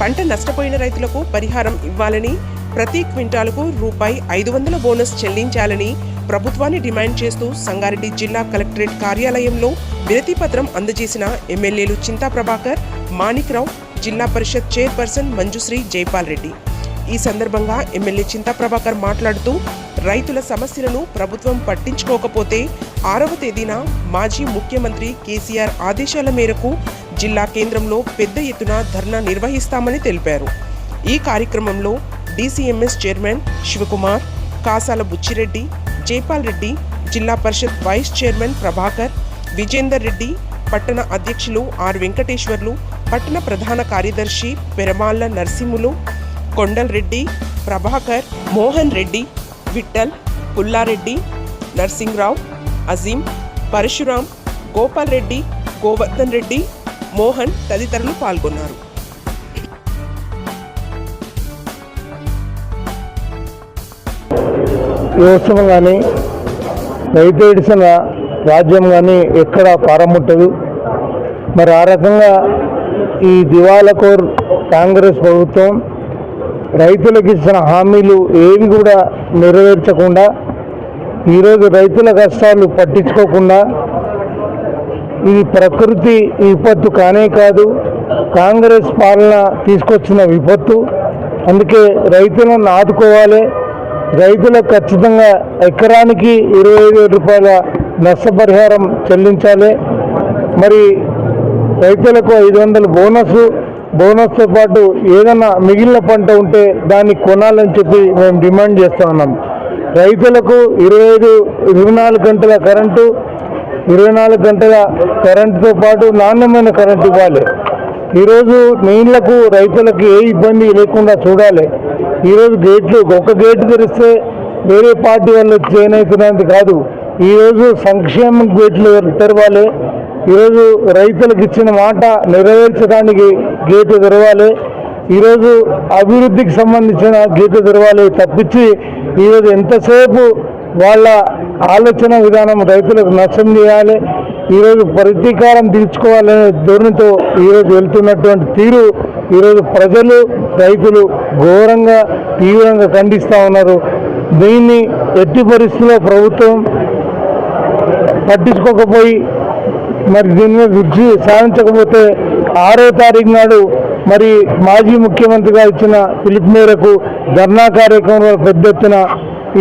పంట నష్టపోయిన రైతులకు పరిహారం ఇవ్వాలని ప్రతి క్వింటాలకు రూపాయి ఐదు వందల బోనస్ చెల్లించాలని ప్రభుత్వాన్ని డిమాండ్ చేస్తూ సంగారెడ్డి జిల్లా కలెక్టరేట్ కార్యాలయంలో వినతిపత్రం అందజేసిన ఎమ్మెల్యేలు చింతా ప్రభాకర్ మాణిక్రావు జిల్లా పరిషత్ చైర్పర్సన్ మంజుశ్రీ జైపాల్ రెడ్డి. ఈ సందర్భంగా ఎమ్మెల్యే చింతా ప్రభాకర్ మాట్లాడుతూ రైతుల సమస్యలను ప్రభుత్వం పట్టించుకోకపోతే ఆరవ తేదీన మాజీ ముఖ్యమంత్రి కేసీఆర్ ఆదేశాల మేరకు జిల్లా కేంద్రంలో పెద్ద ఎత్తున ధర్నా నిర్వహిస్తామని తెలిపారు. ఈ కార్యక్రమంలో DCMS chairman Shivakumar Kasala Buchireddy Jaipal Reddy Zilla Parishad vice chairman Prabhakar Vijender Reddy పట్టణ అధ్యక్షులు ఆర్ వెంకటేశ్వర్లు పట్టణ ప్రధాన కార్యదర్శి పెరమాళ్ళ నరసింహులు కొండల్ రెడ్డి ప్రభాకర్ మోహన్ రెడ్డి విఠల్ పుల్లారెడ్డి నర్సింగ్రావు అజీం పరశురాం గోపాల్ రెడ్డి గోవర్ధన్ రెడ్డి మోహన్ తదితరులు పాల్గొన్నారు. వ్యవస్థ కానీ రైతు ఇడిసిన రాజ్యం కానీ ఎక్కడ పారముట్టదు. మరి ఆ రకంగా ఈ దివాలకోర్ కాంగ్రెస్ ప్రభుత్వం రైతులకు ఇచ్చిన హామీలు ఏవి కూడా నెరవేర్చకుండా ఈరోజు రైతుల కష్టాలు పట్టించుకోకుండా ఇది ప్రకృతి విపత్తు కానే కాదు కాంగ్రెస్ పాలన తీసుకొచ్చిన విపత్తు. అందుకే రైతులను ఆదుకోవాలి రైతులకు ఖచ్చితంగా ఎకరానికి ఇరవై ఐదు రూపాయల నష్టపరిహారం చెల్లించాలి. మరి రైతులకు ఐదు వందల బోనస్ బోనస్తో పాటు ఏదైనా మిగిలిన పంట ఉంటే దాన్ని కొనాలని చెప్పి మేము డిమాండ్ చేస్తా ఉన్నాం. రైతులకు ఇరవై ఐదు ఇరవై నాలుగు గంటల కరెంటు ఇరవై నాలుగు గంటల కరెంటుతో పాటు నాణ్యమైన కరెంటు ఇవ్వాలి. ఈరోజు నీళ్ళకు రైతులకు ఏ ఇబ్బంది లేకుండా చూడాలి. ఈరోజు గేట్లు ఒక గేటు తెరిస్తే వేరే పార్టీ వాళ్ళు చేయనవుతున్నది కాదు. ఈరోజు సంక్షేమ గేట్లు తెరవాలి. ఈరోజు రైతులకు ఇచ్చిన మాట నెరవేర్చడానికి గేటు తెరవాలి. ఈరోజు అభివృద్ధికి సంబంధించిన గేటు తెరవాలి. తప్పించి ఈరోజు ఎంతసేపు వాళ్ళ ఆలోచన విధానం రైతులకు నష్టం చేయాలి. ఈరోజు ప్రతీకారం తీర్చుకోవాలనే ధోరణితో ఈరోజు వెళ్తున్నటువంటి తీరు ఈరోజు ప్రజలు రైతులు ఘోరంగా తీవ్రంగా ఖండిస్తూ ఉన్నారు. దీన్ని ఎట్టి పరిస్థితుల్లో ప్రభుత్వం పట్టించుకోకపోయి మరి దీని మీద దృష్టి సాధించకపోతే ఆరో తారీఖు నాడు మరి మాజీ ముఖ్యమంత్రిగా ఇచ్చిన పిలుపు మేరకు ధర్నా కార్యక్రమంలో పెద్ద ఎత్తున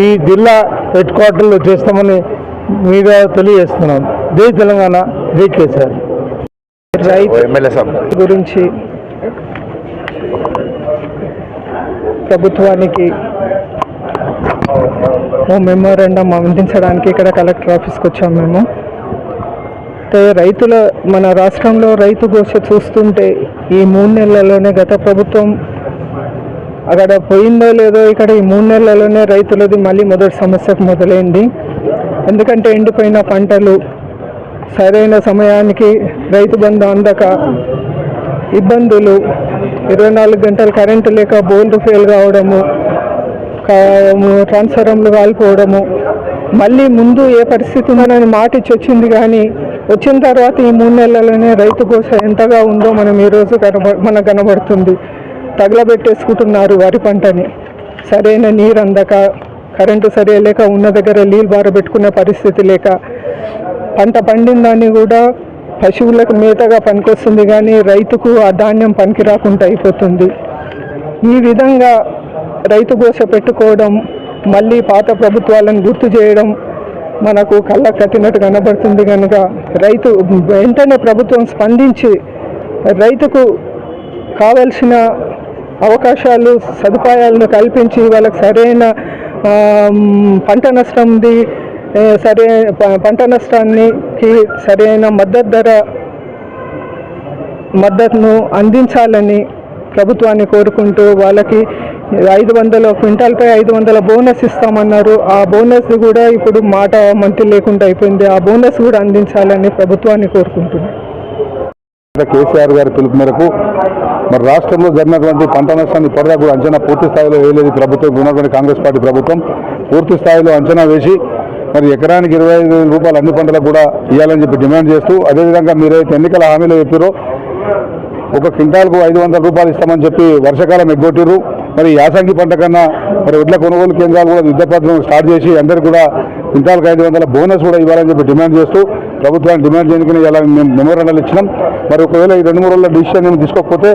ఈ జిల్లా హెడ్ క్వార్టర్లో చేస్తామని మీద తెలియజేస్తున్నాను జై తెలంగాణ జై కేసీఆర్. రైతు గురించి ప్రభుత్వానికి ఓ మెమోరాండం అందించడానికి ఇక్కడ కలెక్టర్ ఆఫీస్కి వచ్చాం మేము. రైతుల మన రాష్ట్రంలో రైతు ఘోష చూస్తుంటే ఈ మూడు నెలల్లోనే గత ప్రభుత్వం అక్కడ పోయిందో లేదో ఇక్కడ ఈ మూడు నెలలలోనే రైతులది మళ్ళీ మొదటి సమస్యకు మొదలైంది. ఎందుకంటే ఎండిపోయిన పంటలు సరైన సమయానికి రైతు బంధు అందక ఇబ్బందులు ఇరవై నాలుగు గంటలు కరెంటు లేక బోర్లు ఫెయిల్ కావడము కా- ట్రాన్స్ఫారంలు కాలిపోవడము మళ్ళీ ముందు ఏ పరిస్థితి ఉందనని మాట ఇచ్చి వచ్చింది కానీ వచ్చిన తర్వాత ఈ మూడు నెలలలోనే రైతు కోసం ఎంతగా ఉందో మనం ఈరోజు కనబ మనకు కనబడుతుంది. తగలబెట్టేసుకుంటున్నారు వరి పంటని. సరైన నీరు అందక కరెంటు సరిగా లేక ఉన్న దగ్గర నీళ్ళు బారబెట్టుకునే పరిస్థితి లేక పంట పండిందాన్ని కూడా పశువులకు మేతగా పనికొస్తుంది కానీ రైతుకు ఆ ధాన్యం పనికి రాకుండా అయిపోతుంది. ఈ విధంగా రైతు గోస పెట్టుకోవడం మళ్ళీ పాత ప్రభుత్వాలను గుర్తు చేయడం మనకు కళ్ళ కట్టినట్టు కనబడుతుంది కనుక రైతు వెంటనే ప్రభుత్వం స్పందించి రైతుకు కావలసిన అవకాశాలు సదుపాయాలను కల్పించి వాళ్ళకి సరైన పంట నష్టంది సరే పంట నష్టానికి సరైన మద్దతు ధర మద్దతును అందించాలని ప్రభుత్వాన్ని కోరుకుంటూ వాళ్ళకి ఐదు వందల క్వింటాల్పై ఐదు వందల బోనస్ ఇస్తామన్నారు. ఆ బోనస్ కూడా ఇప్పుడు మాట మంతి లేకుండా అయిపోయింది. ఆ బోనస్ కూడా అందించాలని ప్రభుత్వాన్ని కోరుకుంటున్నాను కేసీఆర్ గారి పిలుపు మేరకు మరి రాష్ట్రంలో జరిగినటువంటి పంట నష్టాన్ని ఇప్పటిదాకా కూడా అంచనా పూర్తి స్థాయిలో వేయలేదు ప్రభుత్వం ఉన్నటువంటి కాంగ్రెస్ పార్టీ ప్రభుత్వం. పూర్తి స్థాయిలో అంచనా వేసి మరి ఎకరానికి ఇరవై ఐదు వేల రూపాయలు అన్ని పంటలకు కూడా ఇవ్వాలని చెప్పి డిమాండ్ చేస్తూ అదేవిధంగా మీరైతే ఎన్నికల హామీలో చెప్పారో ఒక క్వింటాల్కు ఐదు వందల రూపాయలు ఇస్తామని చెప్పి వర్షాకాలం ఎగ్గొట్టిరు మరి యాసంగి పంట కన్నా మరి వడ్ల కొనుగోలు కేంద్రాలు కూడా యుద్ధపత్రం స్టార్ట్ చేసి అందరికీ కూడా క్వింటాల్కి ఐదు వందల బోనస్ కూడా ఇవ్వాలని చెప్పి డిమాండ్ చేస్తూ ప్రభుత్వాన్ని డిమాండ్ చేయడానికి ఇలా మేము మెమోరాండాలు ఇచ్చినాం. మరి ఒకవేళ ఈ రెండు మూడు రోజుల డిసిషన్ మేము తీసుకోకపోతే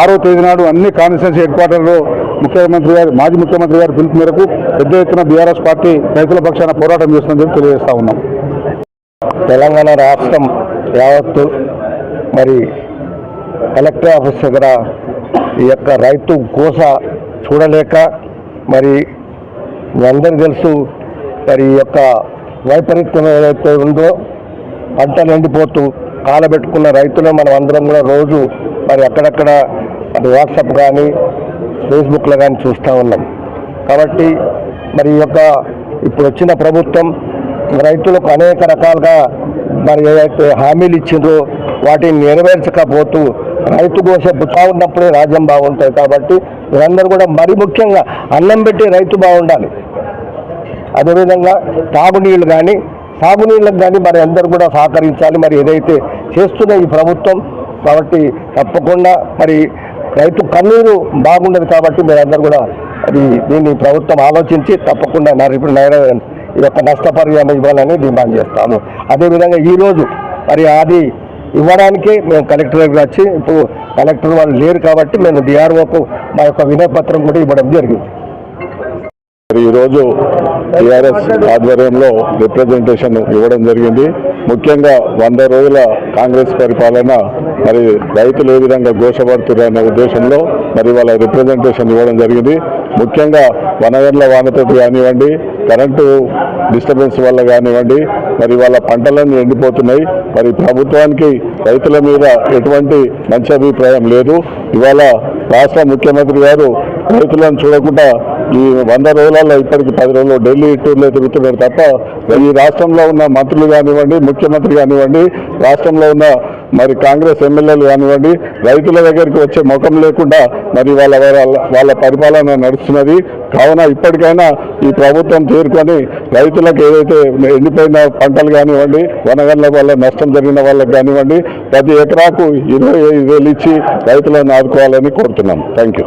ఆరో తేదీ నాడు అన్ని కాన్స్టిట్యూన్సీ హెడ్ క్వార్టర్లో ముఖ్యమంత్రి గారు మాజీ ముఖ్యమంత్రి గారి పిలుపు మేరకు పెద్ద ఎత్తున బీఆర్ఎస్ పార్టీ రైతుల పక్షాన పోరాటం చేస్తుందని చెప్పి తెలియజేస్తా ఉన్నాం. తెలంగాణ రాష్ట్రం యావత్తు మరి కలెక్టర్ ఆఫీస్ దగ్గర ఈ యొక్క రైతు కోస చూడలేక మరి మీ అందరికీ తెలుసు మరి ఈ యొక్క వైపరీత్యం ఏదైతే ఉందో పంటలు ఎండిపోతూ కాలబెట్టుకున్న రైతులు మనం అందరం కూడా రోజు మరి అక్కడక్కడ మరి వాట్సాప్ కానీ ఫేస్బుక్లో కానీ చూస్తూ ఉన్నాం. కాబట్టి మరి ఈ యొక్క ఇప్పుడు వచ్చిన ప్రభుత్వం రైతులకు అనేక రకాలుగా మరి ఏదైతే హామీలు ఇచ్చిందో వాటిని నెరవేర్చకపోతూ రైతు కోస బాగున్నప్పుడే రాజ్యం బాగుంటుంది కాబట్టి మీరందరూ కూడా మరి ముఖ్యంగా అన్నం పెట్టి రైతు బాగుండాలి. అదేవిధంగా తాగునీళ్ళు కానీ సాగునీళ్ళకు కానీ మరి అందరూ కూడా సహకరించాలి. మరి ఏదైతే చేస్తున్న ఈ ప్రభుత్వం కాబట్టి తప్పకుండా మరి రైతు కన్నీరు బాగుండదు కాబట్టి మీరందరూ కూడా అది దీన్ని ప్రభుత్వం ఆలోచించి తప్పకుండా నా ఇప్పుడు ఈ యొక్క నష్టపరిహారం ఇవ్వాలని డిమాండ్ చేస్తాను. అదేవిధంగా ఈరోజు మరి అది ఇవ్వడానికే మేము కలెక్టర్ దగ్గర వచ్చి ఇప్పుడు కలెక్టర్ వాళ్ళు లేరు కాబట్టి మేము డిఆర్ఓకు మా యొక్క వినయపత్రం కూడా ఇవ్వడం జరిగింది. మరి ఈరోజు టీఆర్ఎస్ ఆధ్వర్యంలో రిప్రజెంటేషన్ ఇవ్వడం జరిగింది. ముఖ్యంగా వంద రోజుల కాంగ్రెస్ పరిపాలన మరి రైతులు ఏ విధంగా ఘోషపడుతున్నారనే అనే ఉద్దేశంలో మరి వాళ్ళ రిప్రజెంటేషన్ ఇవ్వడం జరిగింది. ముఖ్యంగా వనగండ్ల వానతోటి కానివ్వండి కరెంటు డిస్టర్బెన్స్ వల్ల కానివ్వండి మరి వాళ్ళ పంటలన్నీ ఎండిపోతున్నాయి. మరి ప్రభుత్వానికి రైతుల మీద ఎటువంటి మంచి అభిప్రాయం లేదు. ఇవాళ రాష్ట్ర ముఖ్యమంత్రి గారు రైతులను చూడకుండా ఈ వంద రోజులలో ఇప్పటికి పది రోజులు ఢిల్లీ టూర్లో తిరుగుతున్నారు తప్ప ఈ రాష్ట్రంలో ఉన్న మంత్రులు కానివ్వండి ముఖ్యమంత్రి కానివ్వండి రాష్ట్రంలో ఉన్న మరి కాంగ్రెస్ ఎమ్మెల్యేలు కానివ్వండి రైతుల దగ్గరికి వచ్చే ముఖం లేకుండా మరి వాళ్ళ వాళ్ళ పరిపాలన నడుస్తున్నది. కావున ఇప్పటికైనా ఈ ప్రభుత్వం తీరుకొని రైతులకు ఏదైతే ఎండిపోయిన పంటలు కానివ్వండి వనగండ్ల వల్ల నష్టం జరిగిన వాళ్ళకి కానివ్వండి ప్రతి ఎకరాకు ఇరవై ఐదు వేలు ఇచ్చి రైతులను ఆదుకోవాలని కోరుతున్నాం. Thank you